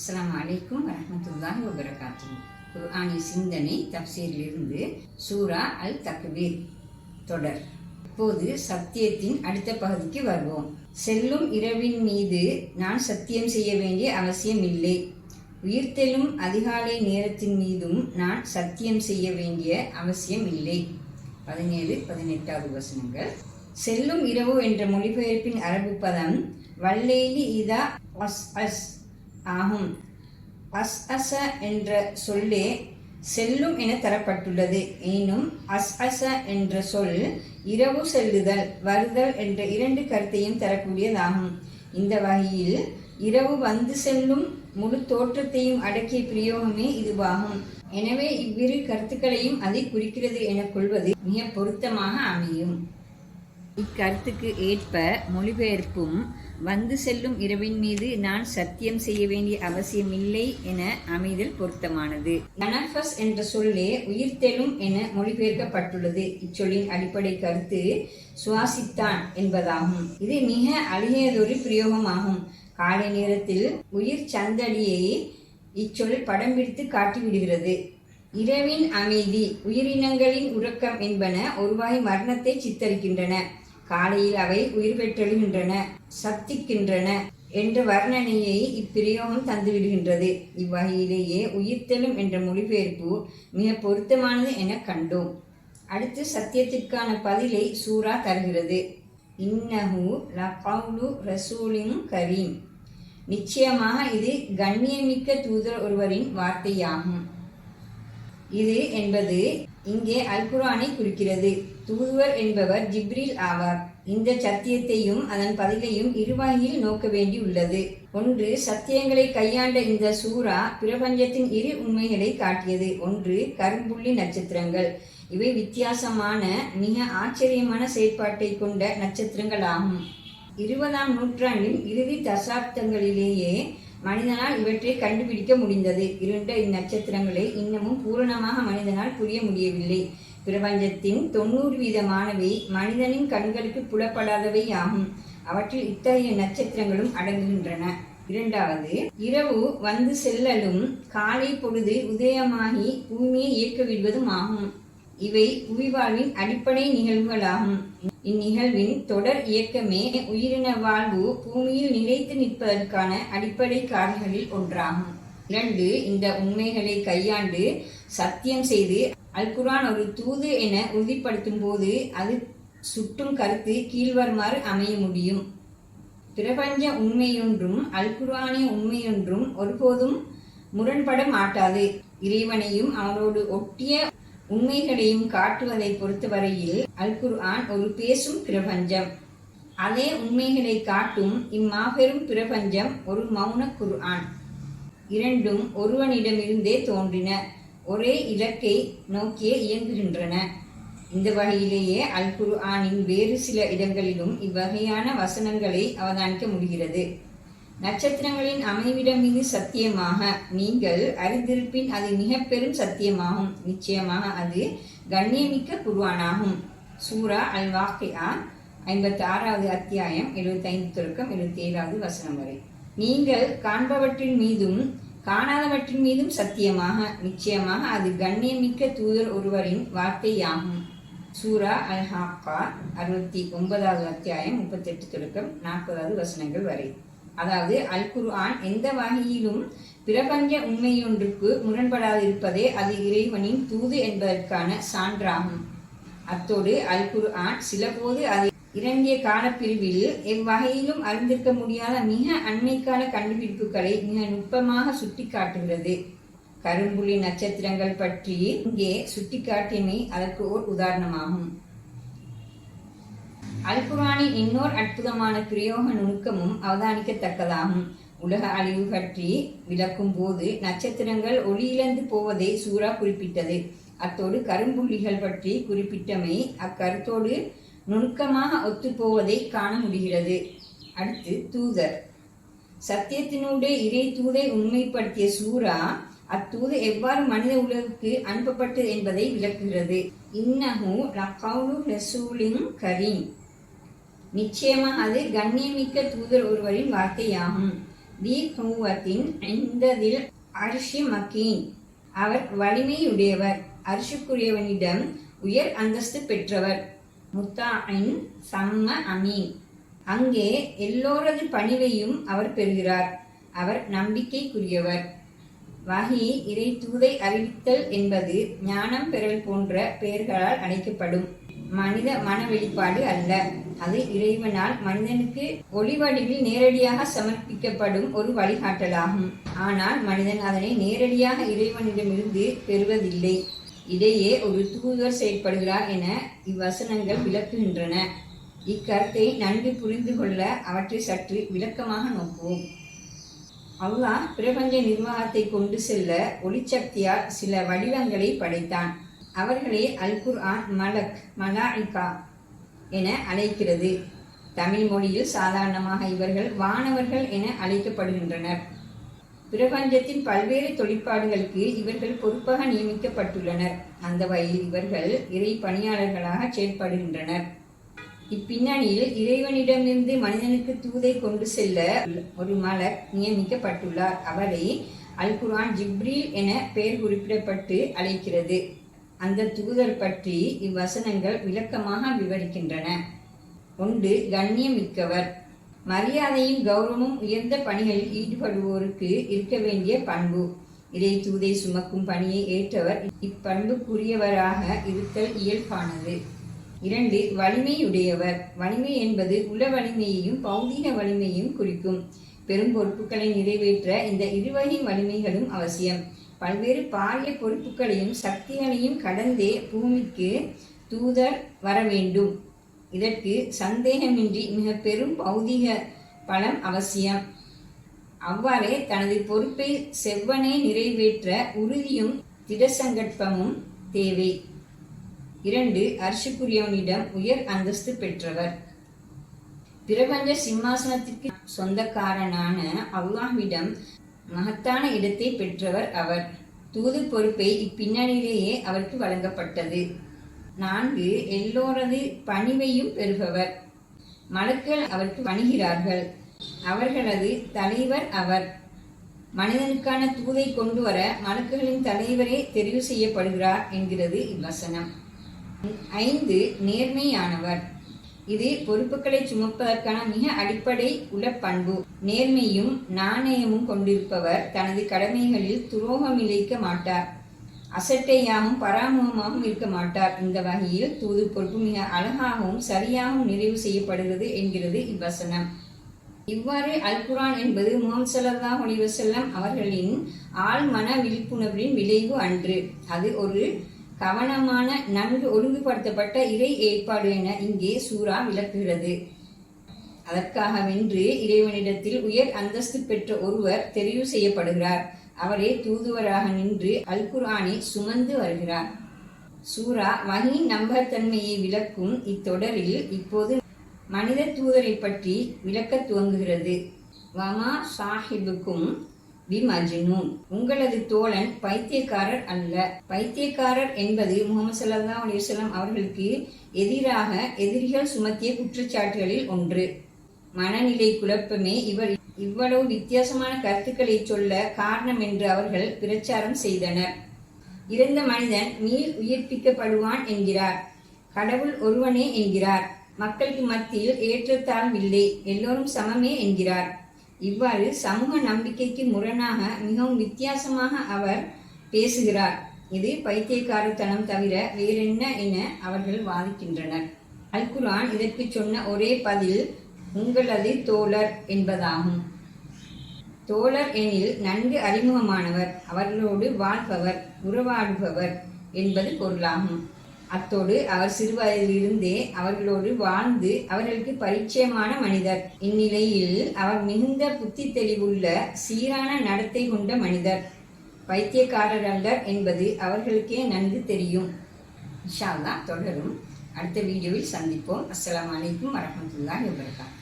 அஸ்லாம் அலைக்கும் வரமத்துல்லாஹி வபரகாத்து குர்ஆனி சிந்தனை தப்சீரிலிருந்து சூரா அல் தக்பீர் தொடர். இப்போது சத்தியத்தின் அடுத்த பகுதிக்கு வருவோம். செல்லும் இரவின் மீது நான் சத்தியம் செய்ய வேண்டிய அவசியம் இல்லை. உயிர்த்தெழும் அதிகாலை நேரத்தின் மீதும் நான் சத்தியம் செய்ய வேண்டிய அவசியம் இல்லை. பதினேழு பதினெட்டாவது வசனங்கள். செல்லும் இரவு என்ற மொழிபெயர்ப்பின் அரபு பதம் வல்லேலி இதா அஸ் அஸ் ஆகும். அஸ் அச என்ற சொல்லே செல்லும் என தரப்பட்டுள்ளது. எனினும் அஸ் அச என்ற சொல் இரவு செல்லுதல் வருதல் என்ற இரண்டு கருத்தையும் தரக்கூடியதாகும். இந்த வகையில் இரவு வந்து செல்லும் முழு தோற்றத்தையும் அடக்கிய பிரயோகமே இதுவாகும். எனவே இவ்விரு கருத்துக்களையும் அதை குறிக்கிறது என கொள்வது மிக பொருத்தமாக அமையும். இக்கருத்துக்கு ஏற்ப மொழிபெயர்ப்பும் வந்து செல்லும் இரவின் மீது நான் சத்தியம் செய்ய வேண்டிய அவசியமில்லை என அமைதல் பொருத்தமானது. நனஃபஸ் என்ற சொல்லே உயிர்த்தெழும் என மொழிபெயர்க்கப்பட்டுள்ளது. இச்சொல்லின் அடிப்படை கருத்து சுவாசித்தான் என்பதாகும். இது மிக அழகியதொரு பிரயோகமாகும். காலை நேரத்தில் உயிர் சந்தடியை இச்சொல் படம் பிடித்து காட்டிவிடுகிறது. இரவின் அமைதி உயிரினங்களின் உறக்கம் என்பன ஒருவாய் மரணத்தை சித்தரிக்கின்றன. காலையில் அவை உயிர் பெற்றெழுகின்றன சப்திக்கின்றன என்ற வர்ணனையை இப்பிரயோகம் தந்துவிடுகின்றது. இவ்வகையிலேயே உயிர்த்தெழும் என்ற மொழிபெயர்ப்பு மிக பொருத்தமானது என கண்டோம். அடுத்து சத்தியத்திற்கான பதிலை சூரா தருகிறது. இன்னஹு லகவுலு ரசூலின் கரீம். நிச்சயமாக இது கண்ணியமிக்க தூதர் ஒருவரின் வார்த்தையாகும். இது என்பது இங்கே அல்குரானை குறிக்கிறது. தூதுவர் என்பவர் ஜிப்ரில் ஆவார். இந்த சத்தியத்தையும் அதன் பதிலையும் இருவகையில் நோக்க வேண்டியுள்ளது ஒன்று சத்தியங்களை கையாண்ட இந்த சூரா பிரபஞ்சத்தின் இரு உண்மைகளை காட்டியது. ஒன்று கரும்புள்ளி நட்சத்திரங்கள். இவை வித்தியாசமான மிக ஆச்சரியமான செயற்பாட்டை கொண்ட நட்சத்திரங்களாகும். இருபதாம் நூற்றாண்டின் இறுதி தசாப்தங்களிலேயே மனிதனால் இவற்றை கண்டுபிடிக்க முடிந்தது. இருண்ட இந்நட்சத்திரங்களை இன்னமும் பூரணமாக மனிதனால் புரிய முடியவில்லை. பிரபஞ்சத்தின் தொண்ணூறு வீதமானவை மனிதனின் கண்களுக்கு புலப்படாதவை ஆகும் அவற்றில் இத்தகைய நட்சத்திரங்களும் அடங்குகின்றன. இரண்டாவது இரவு வந்து செல்லலும் காலை பொழுது உதயமாகி பூமியை இயக்கவிடுவதும் ஆகும். இவை புவிவாழ்வின் அடிப்படை நிகழ்வுகளாகும். இந்நிகழ்வின் தொடர் இயக்கமே உயிரின வாழ்வு பூமியில் நிலைத்து நிற்பதற்கான அடிப்படை காரணிகளில் ஒன்றாகும். இரண்டு இந்த உண்மைகளை கையாண்டு சத்தியம் செய்து அல்குரான் ஒரு தூது என உறுதிப்படுத்தும் போது அது சுட்டும் கருத்து கீழ்வருமாறு அமைய முடியும். பிரபஞ்ச உண்மையொன்றும் அல்குரானிய உண்மையொன்றும் ஒருபோதும் முரண்பட மாட்டாது. இறைவனையும் அவனோடு ஒட்டிய உண்மைகளையும் காட்டுவதை பொறுத்தவரையில் அல் குர்ஆன் ஒரு பேசும் பிரபஞ்சம். அதே உண்மைகளை காட்டும் இம்மாபெரும் பிரபஞ்சம் ஒரு மௌன குர்ஆன். இரண்டும் ஒருவனிடமிருந்தே தோன்றின ஒரே இலக்கை நோக்கியே இயங்குகின்றன. இந்த வகையிலேயே அல் குர்ஆனின் வேறு சில இடங்களிலும் இவ்வகையான வசனங்களை அவதானிக்க முடிகிறது. நட்சத்திரங்களின் அமைவிடம் மீது சத்தியமாக. நீங்கள் அறிந்திருப்பின் அது மிக பெரும் சத்தியமாகும். நிச்சயமாக அது கண்ணியமிக்க குருவானாகும். சூரா அல் வாக்கியா ஐம்பத்தி ஆறாவது அத்தியாயம் எழுபத்தைந்து தொடக்கம் எழுபத்தி ஏழாவது வசனம் வரை. நீங்கள் காண்பவற்றின் மீதும் காணாதவற்றின் மீதும் சத்தியமாக. நிச்சயமாக அது கண்ணியமிக்க தூதர் ஒருவரின் வார்த்தையாகும். சூரா அல் ஹாக்கா அறுபத்தி ஒன்பதாவது அத்தியாயம் முப்பத்தெட்டு தொடக்கம் நாற்பதாவது வசனங்கள் வரை. அதாவது அல் குர்ஆன் எந்த வகையிலும் பிரபஞ்ச உண்மையொன்றுக்கு முரண்படாதிருப்பதே அது இறைவனின் தூது என்பதற்கான சான்றாகும். அத்தோடு அல் குர்ஆன் சிலபோது அது இறங்கிய காலப்பிரிவில் எவ்வகையிலும் அறிந்திருக்க முடியாத மிக அண்மைக்கால கண்டுபிடிப்புகளை மிக நுட்பமாக சுட்டிக்காட்டுகிறது. கரும்புள்ளி நட்சத்திரங்கள் பற்றி இங்கே சுட்டிக்காட்டியமை அதற்கு ஓர் உதாரணமாகும். அல்குரானின் இன்னொரு அற்புதமான பிரயோக நுணுக்கமும் அவதானிக்கத்தக்கதாகும். உலக அழிவு பற்றி விளக்கும் போது நட்சத்திரங்கள் ஒளியிழந்து போவதை சூரா குறிப்பிட்டது. அத்தோடு கரும்புள்ளிகள் பற்றி குறிப்பிட்டமை அக்கருத்தோடு நுணுக்கமாக ஒத்துப்போவதை காண முடிகிறது. அடுத்து தூதர். சத்தியத்தினுடைய இறை தூதை உண்மைப்படுத்திய சூரா அத்தூது எவ்வாறு மனித உலகுக்கு அனுப்பப்பட்டது என்பதை விளக்குகிறது. இன்னஹு ரசூலின் கரீம். நிச்சயமாக அது கண்ணியமிக்க தூதர் ஒருவரின் வார்த்தையாகும் தி ஹூவத்தின் இந்ததில் அரிசி மக்கீன். அவர் வலிமையுடையவர். அரிசுக்குரியவனிடம் உயர் அந்தஸ்து பெற்றவர். முத்தாயின் சம்ம அமீன். அங்கே எல்லோரது பணிவையும் அவர் பெறுகிறார். அவர் நம்பிக்கைக்குரியவர். வகி இறை தூதை அறிவித்தல் என்பது ஞானம் பெறல் போன்ற பெயர்களால் அழைக்கப்படும். மனித மன வெளிப்பாடு அல்ல. அது இறைவனால் மனிதனுக்கு ஒளிவடிவில் நேரடியாக சமர்ப்பிக்கப்படும் ஒரு வழிகாட்டலாகும். ஆனால் மனிதன் அதனை நேரடியாக இறைவனிடமிருந்து பெறுவதில்லை. இடையே ஒரு தூதர் செயல்படுகிறார் என இவ்வசனங்கள் விளக்குகின்றன. இக்கருத்தை நன்கு புரிந்து கொள்ள அவற்றை சற்று விளக்கமாக நோக்குவோம். அல்லாஹ் பிரபஞ்ச நிர்வாகத்தை கொண்டு செல்ல ஒளிச்சக்தியால் சில வடிவங்களை படைத்தான். அவர்களே அல் குர்ஆன் மலக் மலாயிகா என அழைக்கிறது. தமிழ் மொழியில் சாதாரணமாக இவர்கள் வானவர்கள் என அழைக்கப்படுகின்றனர். பிரபஞ்சத்தின் பல்வேறு தொழிற்பாடுகளுக்கு இவர்கள் பொறுப்பாக நியமிக்கப்பட்டுள்ளனர். அந்த வகையில் இவர்கள் இறை பணியாளர்களாக செயல்படுகின்றனர். இப்பின்னணியில் இறைவனிடமிருந்து மனிதனுக்கு தூதை கொண்டு செல்ல ஒரு மலர் நியமிக்கப்பட்டுள்ளார். அவரை அல் குர்ஆன் ஜிப்ரீல் என பெயர் குறிப்பிடப்பட்டு அழைக்கிறது. அந்த தூதர் பற்றி இவ்வசனங்கள் விளக்கமாக விவரிக்கின்றன. ஒன்று கண்ணியமிக்கவர். மரியாதையும் கௌரவமும் உயர்ந்த பணிகளில் ஈடுபடுவோருக்கு இருக்க வேண்டிய பண்பு. இறை தூதை சுமக்கும் பணியை ஏற்றவர் இப்பண்புக்குரியவராக இருத்தல் இயல்பானது. இரண்டு வலிமையுடையவர். வலிமை என்பது உள வலிமையையும் பௌதீக வலிமையையும் குறிக்கும். பெரும் பொறுப்புகளை நிறைவேற்ற இந்த இருவகை வலிமைகளும் அவசியம். பல்வேறு பாரிய பொறுப்புகளையும் சக்திகளையும் கடந்தே பூமிக்கு தூதர் வர வேண்டும் இதற்கு சந்தேகமின்றி மிக பெரும் பௌதிக பலம் அவசியம். அவ்வாறே தனது பொறுப்பை செவ்வனே நிறைவேற்ற உறுதியும் திடசங்கற்பமும் தேவை. இரண்டு அர்ஷுக்குரியவனிடம் உயர் அந்தஸ்து பெற்றவர். பிரபஞ்ச சிம்மாசனத்திற்கு சொந்தக்காரனான அல்லாஹ்விடம் மகத்தான இடத்தை பெற்றவர் அவர். தூது பொறுப்பை இப்பின்னணியிலேயே அவருக்கு வழங்கப்பட்டது. நான்கு எல்லோரது பணிவையும் பெறுபவர். மலக்கள் அவருக்கு பணிகிறார்கள் அவர்களது தலைவர் அவர். மனிதனுக்கான தூதை கொண்டு வர மலக்குகளின் தலைவரே தெரிவு செய்யப்படுகிறார் என்கிறது இவ்வசனம். ஐந்து நேர்மையானவர். இது பொறுப்புகளை சுமப்பதற்கான மிக அடிப்படை உள்ள பண்பு நேர்மையும் நாணயமும் கொண்டிருப்பவர் தனது கடமைகளில் துரோகம் இழைக்க மாட்டார். அசட்டையாகவும் பராமுகமாகவும் இருக்க மாட்டார். இந்த வகையில் தூது பொறுப்பு மிக அழகாகவும் சரியாகவும் நிறைவு செய்யப்படுகிறது என்கிறது இவ்வசனம். இவ்வாறு அல் குரான் என்பது முகம் சல்லாஹ் அலிவசல்லம் அவர்களின் ஆழ்மன விழிப்புணர்வின் விளைவு அன்று. அது ஒரு கவனமான நன்கு ஒழுங்குபடுத்தப்பட்ட இறை ஏற்பாடு என இங்கே சூரா விளக்குகிறது. அதற்காக வென்று இறைவனிடத்தில் உயர் அந்தஸ்து பெற்ற ஒருவர் தெரிவு செய்யப்படுகிறார். அவரே தூதுவராக நின்று அல் குர்ஆனை சுமந்து வருகிறார். சூரா வகின் நம்பகத்தன்மையை விளக்கும் இத்தொடரில் இப்போது மனித தூதரை பற்றி விளக்க துவங்குகிறது. வமா சாஹிபுக்கும் பிமஜ்னூன் உங்களது தோழன் பைத்தியக்காரர் அல்ல. பைத்தியக்காரர் என்பது முகமது சல்லா அலிஸ்லாம் அவர்களுக்கு எதிராக எதிரிகள் சுமத்திய குற்றச்சாட்டுகளில் ஒன்று. மனநிலை குழப்பமே இவர் இவ்வளவு வித்தியாசமான கருத்துக்களை சொல்ல காரணம் என்று அவர்கள் பிரச்சாரம் செய்தனர். இறந்த மனிதன் மீள் உயிர்ப்பிக்கப்படுவான் என்கிறார். கடவுள் ஒருவனே என்கிறார். மக்களுக்கு மத்தியில் ஏற்றத்தாழ்வில்லை எல்லோரும் சமமே என்கிறார். இவ்வாறு சமூக நம்பிக்கைக்கு முரணாக மிகவும் வித்தியாசமாக அவர் பேசுகிறார். இது பைத்தியக்காரத்தனம் தவிர வேறென்ன என அவர்கள் வாதிக்கின்றனர். அல்குரான் இதற்கு சொன்ன ஒரே பதில் உங்களது தோழர் என்பதாகும். தோழர் எனில் நன்கு அறிமுகமானவர் அவர்களோடு வாழ்பவர் உறவாடுபவர் என்பது பொருளாகும். அத்தோடு அவர் சிறுவயதிலிருந்தே அவர்களோடு வாழ்ந்து அவர்களுக்கு பரிச்சயமான மனிதர். இந்நிலையில் அவர் மிகுந்த புத்தி தெளிவுள்ள சீரான நடத்தை கொண்ட மனிதர். பைத்தியக்காரர் அல்லர் என்பது அவர்களுக்கே நன்கு தெரியும். இன்ஷா தொடரும். அடுத்த வீடியோவில் சந்திப்போம். அஸ்லாம் வலைக்கும் வரமத்துல்லா வபரகாத்துஹு